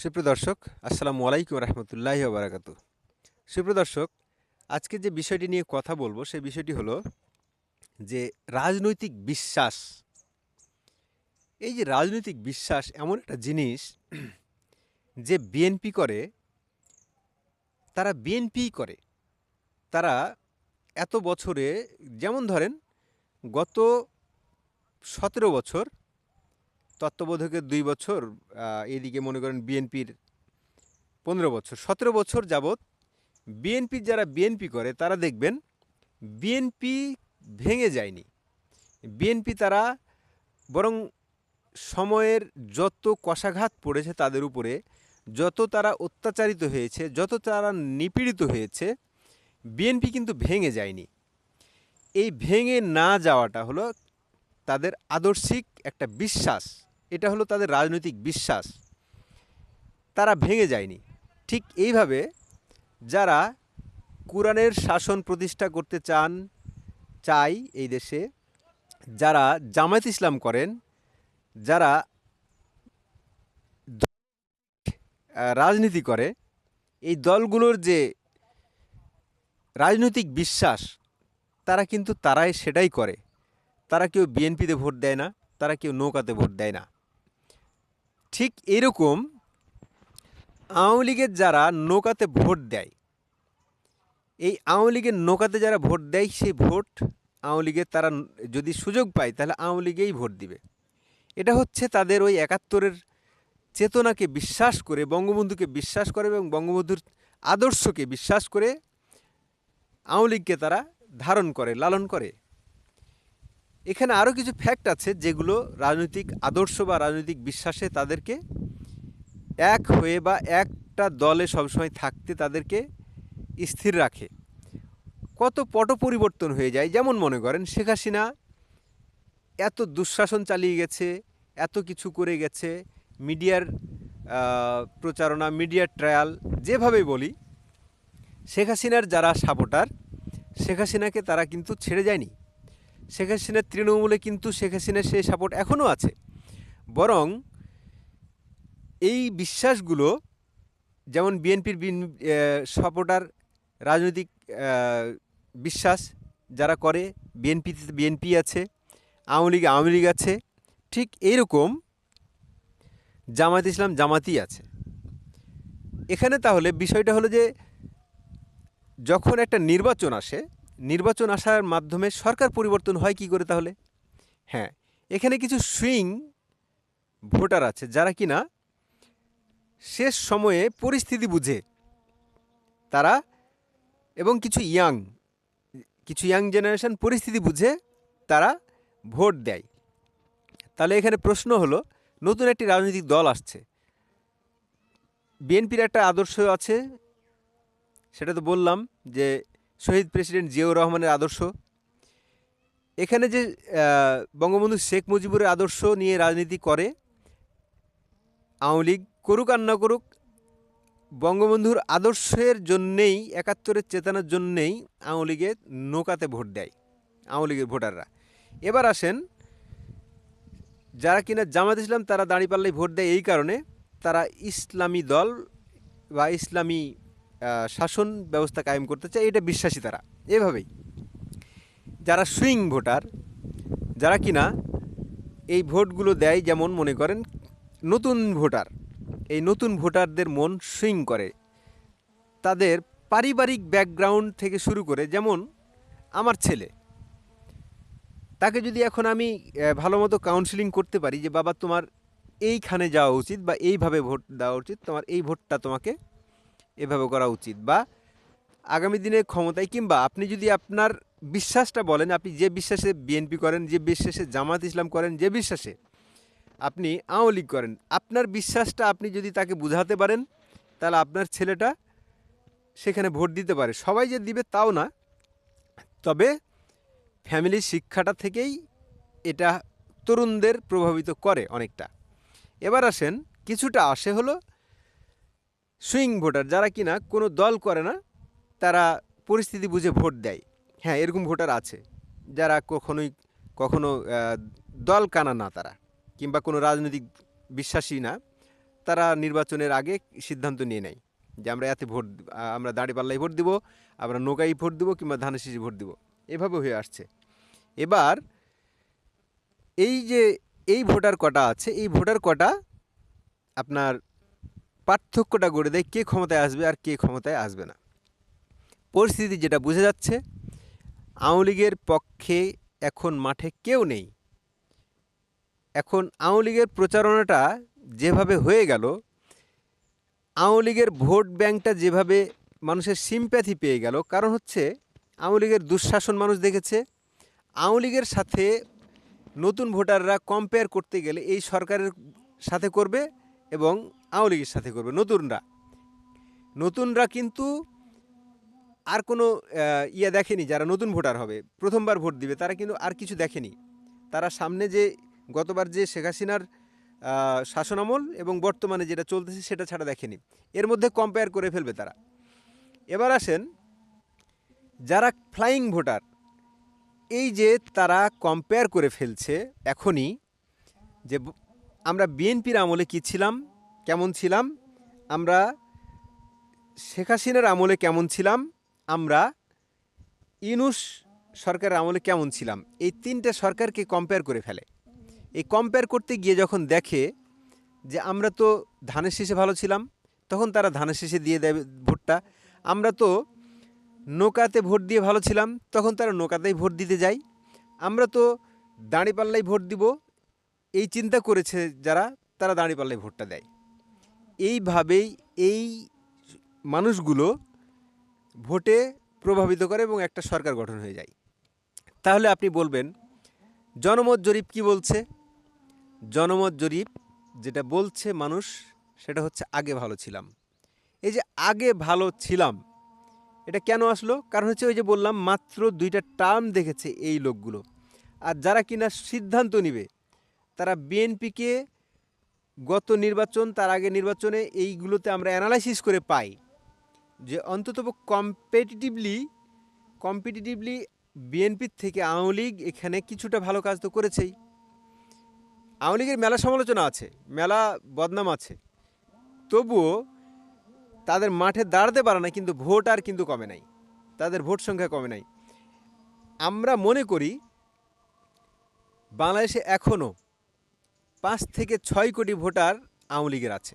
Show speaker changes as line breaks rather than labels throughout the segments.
সুপ্রিয় দর্শক, আসসালামু আলাইকুম রহমতুল্লাহি বারাকাতু সুপ্রিয় দর্শক, আজকে যে বিষয়টি নিয়ে কথা বলব সেই বিষয়টি হলো যে রাজনৈতিক বিশ্বাস। এই যে রাজনৈতিক বিশ্বাস এমন একটা জিনিস যে বিএনপি করে, তারা বিএনপিই করে। তারা এত বছরে, যেমন ধরেন গত সতেরো বছর তত্ত্বাবধায়কের দুই বছর এদিকে মনে করেন বিএনপির পনেরো বছর, সতেরো বছর যাবৎ বিএনপির যারা বিএনপি করে, তারা দেখবেন বিএনপি ভেঙে যায়নি। বিএনপি তারা বরং সময়ের যত কষাঘাত পড়েছে তাদের উপরে, যত তারা অত্যাচারিত হয়েছে, যত তারা নিপীড়িত হয়েছে, বিএনপি কিন্তু ভেঙে যায়নি। এই ভেঙে না যাওয়াটা হলো তাদের আদর্শিক একটা বিশ্বাস। এটা হলো তাদের রাজনৈতিক বিশ্বাস। তারা ভেঙে যায়নি। ঠিক এইভাবে যারা কোরআনের শাসন প্রতিষ্ঠা করতে চান, চাই এই দেশে, যারা জামায়াত ইসলাম করেন, যারা রাজনীতি করে, এই দলগুলোর যে রাজনৈতিক বিশ্বাস, তারা কিন্তু তারাই সেটাই করে। তারা কেউ বিএনপিতে ভোট দেয় না, তারা কেউ নৌকাতে ভোট দেয় না। ঠিক এরকম আওয়ামী লীগের যারা নৌকাতে ভোট দেয়, এই আওয়ামী লীগের নৌকাতে যারা ভোট দেয়, সেই ভোট আওয়ামী লীগের তারা যদি সুযোগ পায়, তাহলে আওয়ামী লীগেই ভোট দিবে। এটা হচ্ছে তাদের ওই একাত্তরের চেতনাকে বিশ্বাস করে, বঙ্গবন্ধুকে বিশ্বাস করে এবং বঙ্গবন্ধুর আদর্শকে বিশ্বাস করে আওয়ামী লীগকে তারা ধারণ করে, লালন করে। এখানে আরও কিছু ফ্যাক্ট আছে যেগুলো রাজনৈতিক আদর্শ বা রাজনৈতিক বিশ্বাসে তাদেরকে এক হয়ে বা একটা দলে সবসময় থাকতে তাদেরকে স্থির রাখে। কত পট পরিবর্তন হয়ে যায়। যেমন মনে করেন, শেখ হাসিনা এত দুঃশাসন চালিয়ে গেছে, এত কিছু করে গেছে, মিডিয়ার প্রচারণা, মিডিয়ার ট্রায়াল যেভাবে বলি, শেখ হাসিনার যারা সাপোর্টার শেখ হাসিনাকে তারা কিন্তু ছেড়ে যায়নি। শেখ হাসিনার তৃণমূলে কিন্তু শেখ হাসিনার সেই সাপোর্ট এখনও আছে। বরং এই বিশ্বাসগুলো, যেমন বিএনপির সাপোর্টার রাজনৈতিক বিশ্বাস যারা করে বিএনপিতে বিএনপি আছে, আওয়ামী লীগ আওয়ামী লীগ আছে, ঠিক এইরকম জামাত ইসলাম জামাতই আছে। এখানে তাহলে বিষয়টা হলো যে, যখন একটা নির্বাচন আসে নির্বাচন আসার মাধ্যমে সরকার পরিবর্তন হয় কি করে তাহলে? হ্যাঁ এখানে কিছু সুইং ভোটার আছে যারা কিনা শেষ সময়ে পরিস্থিতি বুঝে। তারা এবং কিছু ইয়াং কিছু ইয়াং জেনারেশন পরিস্থিতি বুঝে তারা ভোট দেয়। তাহলে এখানে প্রশ্ন হলো, নতুন একটি রাজনৈতিক দল আসছে। বিএনপির একটা আদর্শ আছে, সেটা তো বললাম যে শহীদ প্রেসিডেন্ট জিয়াউর রহমানের আদর্শ। এখানে যে বঙ্গবন্ধু শেখ মুজিবুরের আদর্শ নিয়ে রাজনীতি করে, আওয়ামী লীগ করুক আর না করুক, বঙ্গবন্ধুর আদর্শের জন্যেই, একাত্তরের চেতনার জন্যেই আওয়ামী লীগের নৌকাতে ভোট দেয়, আওয়ামী লীগের ভোটাররা। এবার আসেন, যারা কিনা জামাত ইসলাম তারা দাঁড়িয়ে দাঁড়িপাল্লায় ভোট দেয় এই কারণে, তারা ইসলামী দল বা ইসলামী শাসন ব্যবস্থা কায়েম করতে চায়, এটা বিশ্বাসী তারা। এভাবেই। যারা সুইং ভোটার, যারা কিনা এই ভোটগুলো দেয় যেমন মনে করেন নতুন ভোটার, এই নতুন ভোটারদের মন সুইং করে। তাদের পারিবারিক ব্যাকগ্রাউন্ড থেকে শুরু করে যেমন আমার ছেলে, তাকে যদি এখন আমি ভালো মতো কাউন্সিলিং করতে পারি যে, বাবা, তোমার এইখানে যাওয়া উচিত বা এইভাবে ভোট দেওয়া উচিত, তোমার এই ভোটটা তোমাকে এভাবে করা উচিত বা আগামী দিনে ক্ষমতায় কিংবা আপনি যদি আপনার বিশ্বাসটা বলেন, আপনি যে বিশ্বাসে বিএনপি করেন, যে বিশ্বাসে জামাত ইসলাম করেন, যে বিশ্বাসে আপনি আওয়ামী লীগ করেন, আপনার বিশ্বাসটা আপনি যদি তাকে বুঝাতে পারেন, তাহলে আপনার ছেলেটা সেখানে ভোট দিতে পারে। সবাই যে দিবে তাও না। তবে ফ্যামিলির শিক্ষাটা থেকেই এটা তরুণদের প্রভাবিত করে অনেকটা। এবার আসেন, কিছুটা আসে হলো সুইং ভোটার যারা কিনা কোনো দল করে না, তারা পরিস্থিতি বুঝে ভোট দেয়। হ্যাঁ এরকম ভোটার আছে, যারা কখনোই, কখনো দল কানা না তারা, কিংবা কোনো রাজনৈতিক বিশ্বাসী না, তারা নির্বাচনের আগে সিদ্ধান্ত নিয়ে নেয় যে আমরা এতে ভোট আমরা দাঁড়িপাল্লাই ভোট দিব, আমরা নৌকাই ভোট দিব কিংবা ধানের শীষে ভোট দিব। এভাবে হয়ে আসছে। এবার, এই যে, এই ভোটার কটা আছে, এই ভোটার কটা আপনার পার্থক্যটা গড়ে দেয় কে ক্ষমতায় আসবে আর কে ক্ষমতায় আসবে না। পরিস্থিতি যেটা বোঝা যাচ্ছে, আওয়ামী লীগের পক্ষে এখন মাঠে কেউ নেই। এখন আওয়ামী লীগের প্রচারণাটা যেভাবে হয়ে গেল, আওয়ামী লীগের ভোট ব্যাংকটা যেভাবে মানুষের সিম্প্যাথি পেয়ে গেল, কারণ হচ্ছে আওয়ামী লীগের দুঃশাসন মানুষ দেখেছে। আওয়ামী লীগের সাথে নতুন ভোটাররা কম্পেয়ার করতে গেলে এই সরকারের সাথে করবে এবং আওয়ামী লীগের সাথে করবে, নতুনরা। নতুনরা কিন্তু আর কোনো ইয়া দেখেনি যারা নতুন ভোটার হবে। প্রথমবার ভোট দিবে, তারা কিন্তু আর কিছু দেখেনি। তারা সামনে যে, গতবার যে শেখ হাসিনার শাসনামল এবং বর্তমানে যেটা চলতেছে সেটা ছাড়া দেখেনি। এর মধ্যে কম্পেয়ার করে ফেলবে তারা। এবার আসেন, যারা ফ্লাইং ভোটার, এই যে তারা কম্পেয়ার করে ফেলছে এখনই যে, আমরা বিএনপির আমলে কী ছিলাম কেমন ছিলাম? আমরা শেখ হাসিনার আমলে কেমন ছিলাম? আমরা ইনুস সরকারের আমলে কেমন ছিলাম? এই তিনটে সরকারকে কম্পেয়ার করে ফেলে। এই কম্পেয়ার করতে গিয়ে যখন দেখে যে আমরা তো ধানের শেষে ভালো ছিলাম, তখন তারা ধানের শেষে দিয়ে দেয় ভোটটা। আমরা তো নৌকাতে ভোট দিয়ে ভালো ছিলাম, তখন তারা নৌকাতেই ভোট দিতে যায়। আমরা তো দাঁড়িপাল্লাই ভোট দিব, এই চিন্তা করেছে যারা, তারা দাঁড়িপাল্লাই ভোটটা দেয়। এইভাবেই এই মানুষগুলো ভোটে প্রভাবিত করে এবং একটা সরকার গঠন হয়ে যায়। তাহলে আপনি বলবেন, জনমত জরিপ কি বলছে? জনমত জরিপ যেটা বলছে মানুষ, সেটা হচ্ছে আগে ভালো ছিলাম। এই যে আগে ভালো ছিলাম, এটা কেন আসলো? কারণ হচ্ছে ওই যে বললাম, মাত্র দুইটা টার্ম দেখেছে এই লোকগুলো। আর যারা কিনা সিদ্ধান্ত নিবে, তারা বিএনপিকে গত নির্বাচন, তার আগে নির্বাচনে এইগুলোতে আমরা অ্যানালাইসিস করে পাই যে অন্তত কম্পিটিটিভলি কম্পিটিটিভলি বিএনপির থেকে আওয়ামী লীগ এখানে কিছুটা ভালো কাজ তো করেছেই। আওয়ামী লীগের মেলা সমালোচনা আছে, মেলা বদনাম আছে। তবুও তাদের মাঠে দাঁড়াতে পারে না, কিন্তু ভোট আর কিন্তু কমে নাই। তাদের ভোট সংখ্যা কমে নাই। আমরা মনে করি, বাংলাদেশে এখনও পাঁচ থেকে ছয় কোটি ভোটার আওয়ামী লীগের আছে।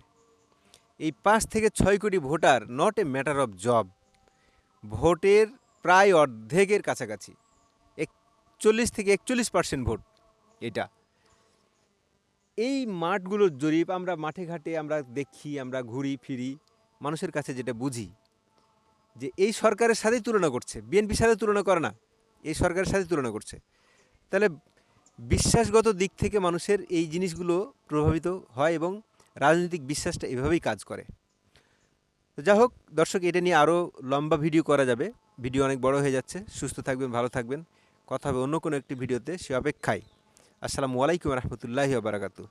এই পাঁচ থেকে ছয় কোটি voter not a matter of job ভোটের প্রায় অর্ধেকের কাছাকাছি, একচল্লিশ থেকে একচল্লিশ পার্সেন্ট ভোট এটা। এই মাঠগুলোর জরিপ আমরা মাঠে ঘাটে আমরা দেখি, আমরা ঘুরি, ফিরি, মানুষের কাছে যেটা বুঝি, যে এই সরকারের সাথেই তুলনা করছে, বিএনপির সাথে তুলনা করে না, এই সরকারের সাথে তুলনা করছে। তাহলে বিশ্বাসগত দিক থেকে মানুষের এই জিনিসগুলো প্রভাবিত হয় এবং রাজনৈতিক বিশ্বাসটা এভাবেই কাজ করে। তো যা হোক, দর্শক, এটা নিয়ে আরও লম্বা ভিডিও করা যাবে। ভিডিও অনেক বড় হয়ে যাচ্ছে। সুস্থ থাকবেন, ভালো থাকবেন। কথা হবে অন্য কোনো একটি ভিডিওতে। সে অপেক্ষায়। আসসালামু আলাইকুম রহমতুল্লাহি বারাকাতু